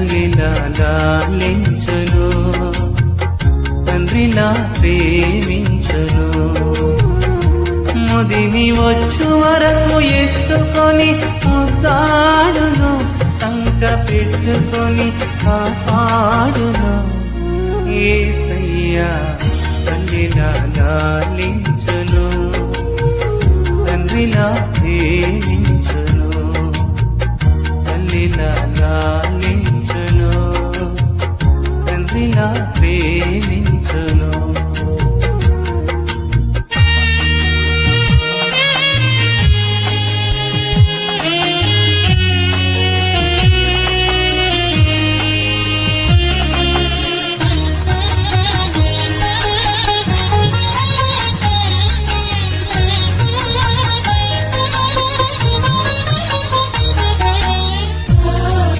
తల్లిలా లాలించను తండ్రిలా ప్రేమించను ముదిని వచ్చు వరకు ఎత్తుకొని ముద్దాడును చంక పెట్టుకొని కాపాడును. ఏసయ్యా తల్లిలా లాలించను తండ్రిలా ప్రేమించను ప్రేమించను.